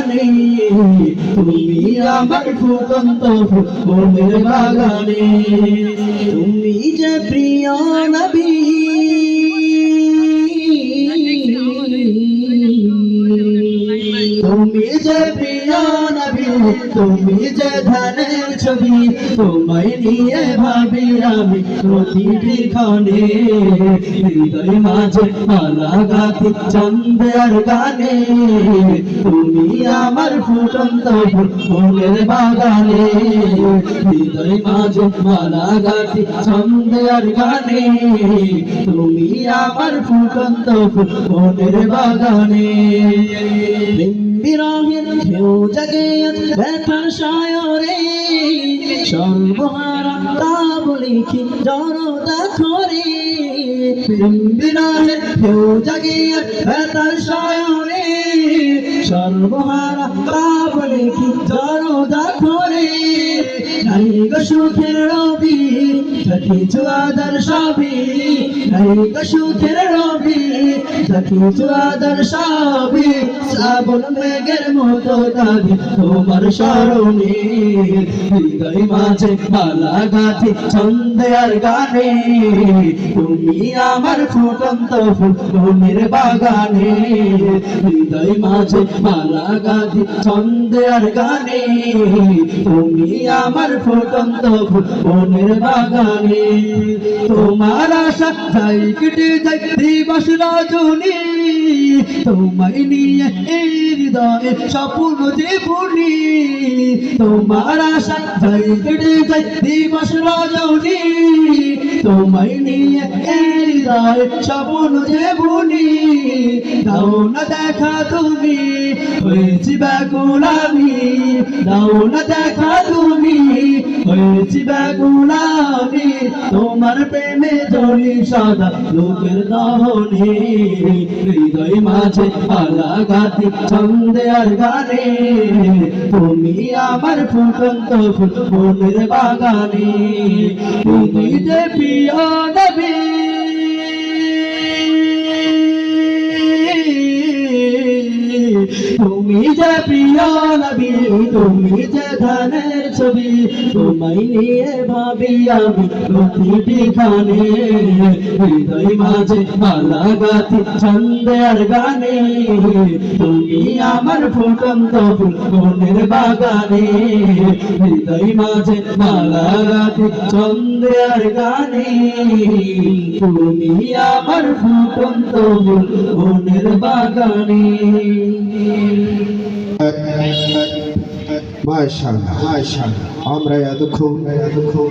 গানে তুমি আমার ফুটন্ত ফুলের বাগানে। তুমি যে প্রিয় নবী তুমি যে প্রিয় তুমি যে ধানের ছবি, তোমায় নিয়ে ভাবি আমি প্রতিটি ক্ষণে। হৃদয় মাঝে মালা গাথি চন্দ্রের গানে। তুমি আমার ফুটন্ত ফুলের বাগানে। হৃদয় মাঝে মালা গাথি চন্দ্রের গানে। তুমি আমার ফুটন্ত ফুলের বাগানে। বিরহের ঢেউ জাগে ব্যথার সায়রে, সর্বহারা বলি কি জড়তা ধরে বিরহের ঢেউ জাগে ব্যথার সায়রে, সর্বহারা বলি কি জড়তা ধরে নাই গো সুখের রবি কিছু আদর আর গানে। তুমি আমার ফুটন্ত ফুলের বাগানে। হৃদয় মাঝে মালা গাথি ছন্দে আর গানে। তুমি আমার ফুটন্ত ফুলের বাগানে। তোমার আশা যাই কেটে যাই দিবস রজনী। তোমায় নিয়ে এই হৃদয়ে স্বপ্ন বলি তোমার আশা যাই কেটে যাই দিবস রজনী। তোমায় নিয়ে এই হৃদয়ে স্বপ্ন বলি দাও না দেখা তুমি, হয়েছি ব্যাকুল আমি দাও না দেখা তুমি, হয়েছি ব্যাকুল আমি তোমার প্রেমে জলি সদা লোকের দহনে, হৃদয় মাঝে আলা গাতি ছন্দে আর গানে। তুমি আমার ফুটন্ত ফুলের বাগানে। তুমি যে প্রিয় নবী তুমি প্রিয় নবী, তুমি যে ধানের ছবি, তোমায় নিয়ে ভাবি আমি প্রতিটি খানে হৃদয় মাঝে মালা গাতি ছন্দে আর গানে, তুমি আমার ফুটন্ত ফুলের বাগানে। হৃদয় মাঝে মালা গাতি ছন্দে আর গানে, তুমি আমার ফুটন্ত ফুলের বাগানে। মাশাআল্লাহ মাশাআল্লাহ আমরা এতক্ষণ এতক্ষণ